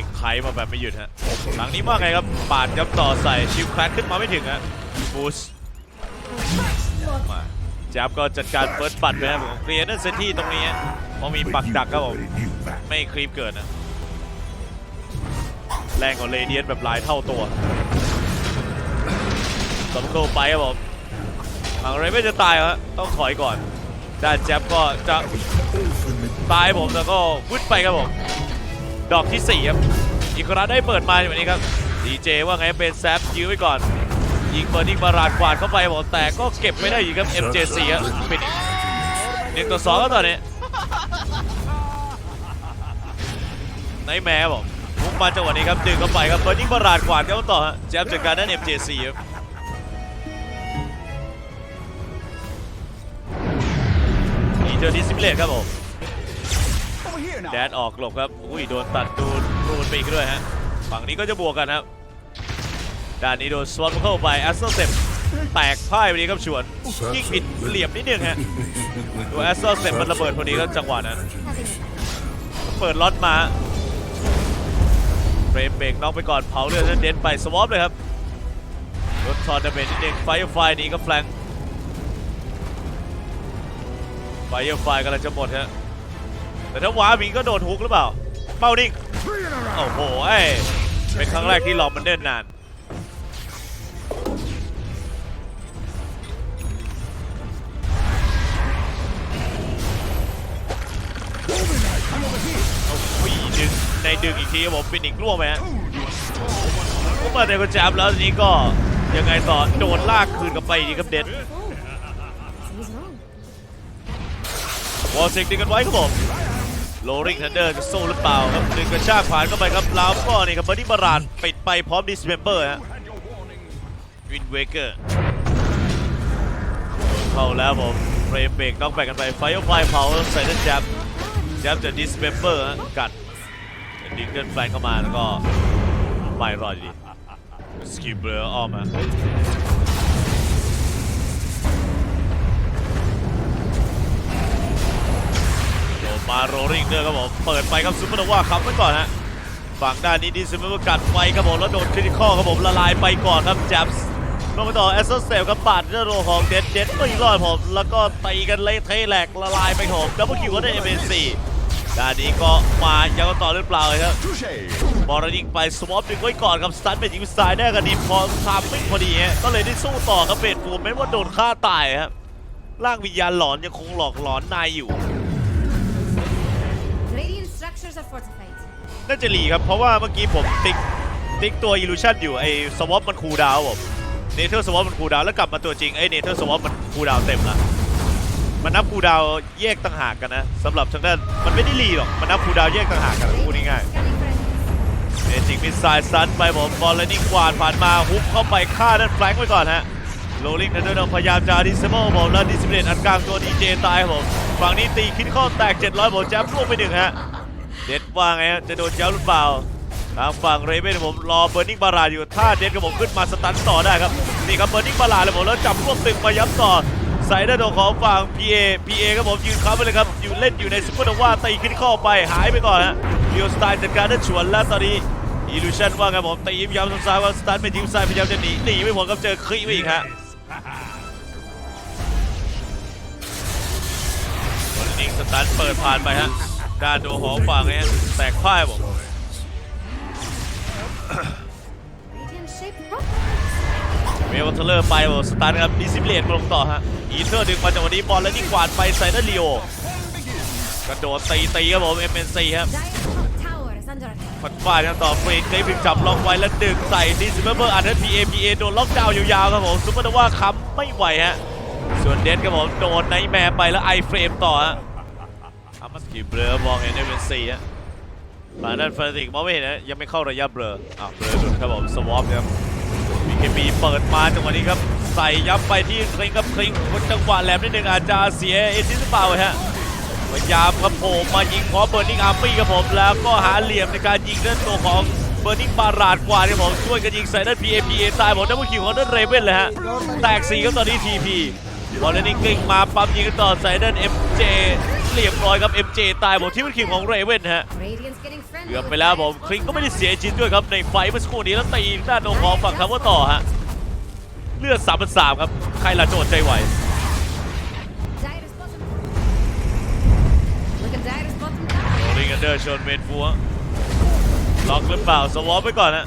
นี้ไคมาแบบไม่หยุดฮะหลังนี้ว่าไงครับปาดครับต่อใส่ชิวแคลขึ้นมาไม่ถึงฮะบูสมาจับก็จัดการเฟิร์สบัตไปครับผมเคลียร์นั่นเซนที่ตรงนี้เพราะมีปักดักครับผมไม่ครีปเกิดนะแรงกว่าเรเดียนแบบหลายเท่าตัวสมโกไปครับผมหลังเรไม่จะตายฮะต้องถอยก่อนด้านแจ๊บก็จะตายผมแล้วก็วึดไปครับผม ดอกที่4ครับอีกครั้งได้เปิดมาอย่างนี้ครับดีเจว่าไงเป็นแซฟยื้อไว้ก่อน ยิงเบอร์ดิ้งบาราดกวาดเข้าไปบอกแต่ก็เก็บไม่ได้อีกครับ MJ4 ครับปิดหนึ่งต่อสองก็ตอนนี้ในแม้บอกมุกมาจังหวะนี้ครับดึงเข้าไปครับเบอร์ดิ้งบาราดกวาดเข้าต่อฮะแจมจัดการด้าน MJ4 ครับอีเจอร์ดิสซิมเลตครับผม แดนออกหลบครับ อุ้ยโดนตัดดูนรูนไปอีกด้วยฮะ ฝั่งนี้ก็จะบวกกันครับ ด้านนี้โดนสวอตเข้าไปแอสเซอร์เซปแตกพ่ายไปนี้ครับชวนยิ่งผิดเหลี่ยมนิดนึงฮะตัวแอสเซอร์เซปมันระเบิดพอดีก็จังหวะนั้น เปิดล็อตมาเฟรมเบรกน็อกไปก่อนเผาเลือดแล้วเด็นไปสวอปเลยครับรถทอนดาเมจนิดนึงไฟไฟนี้ก็แฟลงไฟไฟกำลังจะหมดฮะ แต่ถ้าวามีก็โดนฮุกหรือเปล่า เป้านิ่ง Three in a row. โอ้โหเอ้ยเป็นครั้งแรกที่รอมันเดินนาน Moving knife. I'm over here. โอ้โหดึงในดึงอีกทีครับผมเป็นอีกล่วงไหมฮะผมมาแต่ก็จับแล้วทีนี้ก็ยังไงต่อโดนลากคืนกลับไปอีกทีครับเด็ด Something's wrong. วอลเซ็กดึงกันไว้ครับผม โลริงทันเดอร์จะสู้หรือเปล่าครับดึงกระชากผ่านเข้าไปครับแล้วก็นี่ครับบอดี้บาราดปิดไปพร้อมดิสเมมเบอร์ฮะวินเวเกอร์เข้าแล้วผมเรเบรกน็อกแบกกันไปไฟไฟเผาใส่ด้านแจ็บแจ็บจะดิสเมมเบอร์กัดดิงเกิลแฟนเข้ามาแล้วก็ไม่รอดอยู่ดีสกิปเบลออ้อมมา มาโรลิงเดอร์ครับผมเปิดไปครับซุปเปอร์โนวาขับไว้ก่อนฮะฝั่งด้านนี้ดิสเมเบอร์กัดไฟครับผมแล้วโดนคริติคอลครับผมละลายไปก่อนครับแจ็บส์ลงไปต่อแอสเซอร์เซลครับปาดเรื่อโรของเด็ดเด็ดไม่รอดผมแล้วก็ตีกันเละเทะแหลกละลายไปผมดับเบิลคิวก็ได้เอเนซีด้านนี้ก็มายังก็ต่อหรือเปล่าเลยครับบอลยิงไปสวอปดึงไว้ก่อนครับสตันเป็นยิงสายได้กันดีพอทามไม่พอดีฮะก็เลยได้สู้ต่อครับเบดฟูแม้ว่าโดนฆ่าตายครับร่างวิญญาณหลอนยังคงหลอกหลอนนายอยู่ น่าจะรีครับเพราะว่าเมื่อกี้ผมติ๊กติ๊กตัวอิลูชันอยู่ไอ้สวอปมันคูดาวผมเนเธอร์สวอปมันคูดาวแล้วกลับมาตัวจริงไอ้เนเธอร์สวอปมันคูดาวเต็มละมันนับคูดาวแยกต่างหากกันนะสำหรับทางด้านมันไม่ได้รีหรอกมันนับคูดาวแยกต่างหากกันพูดง่ายๆเนจิกมิสไซล์ซันไปผมบอลเลนนิ่กวาดผ่านมาฮุบเข้าไปฆ่าด้านแฟลงก์ไว้ก่อนฮะโรลิงทันเดอร์พยายามจะดิสเบิลผมแล้วดิสเบลอันกลางตัวดีเจตายผมฝั่งนี้ตีคิดข้อแตก 700ผมแจ๊บล่วงไปหนึ่งฮะ เด็ดว่าไงฮะจะโดนเจ้าหรือเปล่าทางฝั่งเรเบนผมรอเบอร์นิงบาราอยู่ถ้าเด็ดกับผมขึ้นมาสตันต่อได้ครับนี่ครับเบอร์นิงบาราเลยผมแล้วจับรวบตึงมาย้ำต่อใส่ด้านโดนของฝั่ง PA PA ครับผมยืนค้ำไปเลยครับอยู่เล่นอยู่ในซุปเปอร์โนวาตีขึ้นข้อไปหายไปก่อนฮะเดียวสไตล์จัดการได้ฉวนแล้วตอนนี้อีลูชันว่าไงผมตีย้ำซ้ายว่าสตันเป็นทีมซ้ายพยายามจะหนีหนีไม่พ้นครับเจอคลีไปอีกฮะเบอร์นิงสตันเปิดผ่านไปฮะ ด้านโดนของฝั่งเนี้ยแตกพ่ายผม Radiant shaped properly. เวลเทเลอร์ไปบอกสตาร์ครับดิซิเบลตลงต่อฮะ อีเทอร์ดึงมาจากวันนี้บอลแล้วนี่กวาดไปใส่ด้านลีโอกระโดดตีตีครับผม MNC ครับ Giant tower is under attack. ฟันฟาดกันต่อเฟรนเดวิดจับล็อกไว้แล้วดึงใส่ดิซิเบอร์อันนั้น PA PA โดนล็อกดาวน์ยาวๆครับผมซุปเปอร์นว่าค้ำไม่ไหวฮะ ส่วนเดนครับผมโดนไนแมร์ไปแล้วไอเฟรมต่อฮะ อามาสกีเบลอมองเห็น MNC ฮะหลังนั้นฟาติกมองไม่เห็นนะยังไม่เข้าระยะเบลออ้าเบลอหลุดครับผมสวอปครับ BKB เปิดมาจังหวะนี้ครับ ใส่ยับไปที่คลิงครับคลิงคนจังหวะแหลมนิดนึงอาจจะเสียเอทิสเปล่าฮะพยายามครับโผล่มายิงพร้อเบอร์นิงอาร์มี่ครับผมแล้วก็หาเหลี่ยมในการยิงด้านตัวของเบอร์นิงบาราดกว่าครับผมช่วยกันยิงใส่ด้าน PAPA ตายหมดดับเบิลคิวของด้านเรเว่นเลยฮะแตกสีครับตอนนี้ TP บอลเลนนิ่งกลิ้งมาปั๊มยิงต่อใส่ด้าน MJ เรียบร้อยครับ MJ ตายผมที่เป็นคิงของเรเวนฮะ Radiant's getting friendly. เกือบ with ไปแล้วผม Radiant's คลิงก็ไม่ได้เสียจินด้วยครับในไฟเมื่อสักครู่นี้แล้วตีด้านโดของฝั่งทาวเวอร์ต่อฮะเลือด3ามสามครับใครละโจดใจไหว Dyrus bottom. Look at Dyrus bottom tower. โรลิงกันเดอร์ชนเมนฟัวล็อกหรือเปล่าสวอปไปก่อนฮะ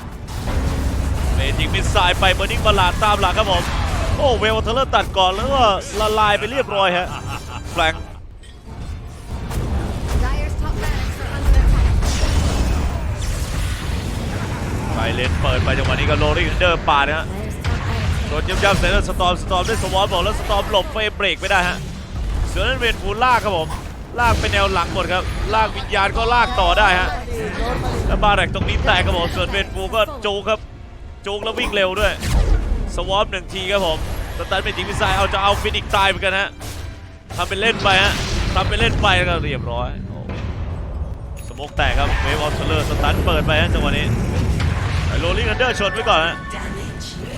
เมจิกมิสไซล์ไปเบอร์นิงบาลาดตามหลังครับผมโอ้เวลเทเลอร์ตัดก่อนแล้วก็ละลายไปเรียบร้อยฮะแฟลง เลนเปิดไปจังหวะนี้ก็โรลิงกันเดอร์ปาดนะฮะโดนย่ำๆใส่แล้วสตอมสตอมได้สวอปบอกแล้วสตอมหลบเฟเบรกไม่ได้ฮะส่วนนั้นเวนฟูลากครับผมลากไปแนวหลังหมดครับลากวิญญาณก็ลากต่อได้ฮะแล้วบาแรกตรงนี้แตกครับผมส่วนเวนฟูก็จูครับจูแล้ววิ่งเร็วด้วยสวอปหนึ่งทีครับผมสตันเป็นจิงพิซายเอาจะเอาฟินิกตายเหมือนกันฮะทำเป็นเล่นไปฮะทำเป็นเล่นไปแล้วก็เรียบร้อยโอ้สมกแตกครับเวฟออฟเทเลอร์สตันเปิดไปฮะจังหวะนี้ โรลลิงอันเดอร์ชนไว้ก่อนฮะ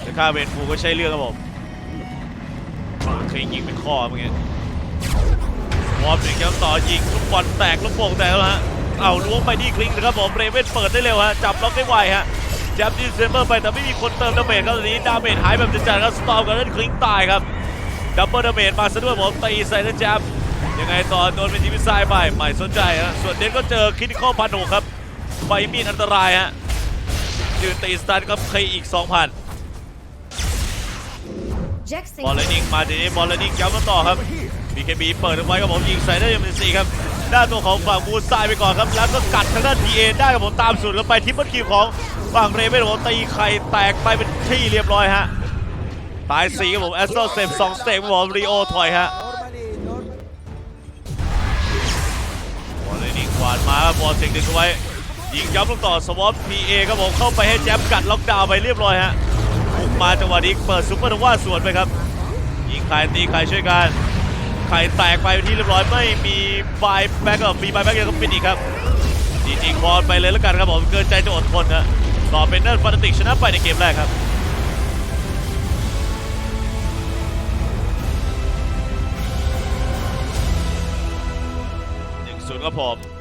แต่ค่าเวนฟูก็ใช้เรื่องครับผมเคยยิงเป็นข้อเมื่อกี้วอร์มหนึ่งครับต่อยิงลูกบอลแตกลูกโป่งแตกแล้วฮะเอาล้วงไปที่คลิงนะครับผมเรเวนเปิดได้เร็วฮะจับล็อกได้ไวฮะแจ็บดิเซมเบอร์ไปแต่ไม่มีคนเติมดาเมจครับตอนนี้ดาเมจหายแบบจัดๆครับสตอมกับเล่นคลิงตายครับดับเบิลดาเมจมาซะด้วยผมตีใส่แล้วแจ็บยังไงต่อโดนเป็นทีมิสไซล์ไปไม่สนใจฮะส่วนเดนก็เจอคินิคอลพันหกครับใบมีดอันตรายฮะ ยืนตีสตาร์ทครับเคอีก 2,000 Jax บอลเล thinks นิงมาทีนี้บอลเลนิงย้ำมาต่อครับ BKB เปิดเอาไว้ครับผมยิงใส่ได้ยังเป็นสี่ครับด้านตัวของฝั่งมูนไซด์ไปก่อนครับ แล้วก็กัดทางด้าน PA ได้ครับผมตามสูตรแล้วไปทิปเปิลคิวของฝั่งเรเวนผมตีไข่แตกไปเป็นที่เรียบร้อยฮะตายสี่ครับผมแอสโซเซฟสองสเต็ปครับผมรีโอถอยฮะบอลเลยนิ่งขวานมาครับบอลเสียงดึงเอาไว้ ยิงย้ำลงต่อสวอปพีเอครับผมเข้าไปให้แจ๊บกัดล็อกดาวน์ไปเรียบร้อยฮะบุกมาจังหวะนี้เปิดซุปเปอร์โนวาสวนไปครับยิงใครตีใครช่วยกันไข่แตกไปเป็นที่เรียบร้อยไม่มีบายแบ็กกับมีบายแบ็กยังก็ปิดอีกครับจริงๆบอลไปเลยแล้วกันครับผมเกินใจจะอดทนฮะต่อเป็นเนิร์ฟานติกชนะไปในเกมแรกครับหนึ่งศูนย์ครับผม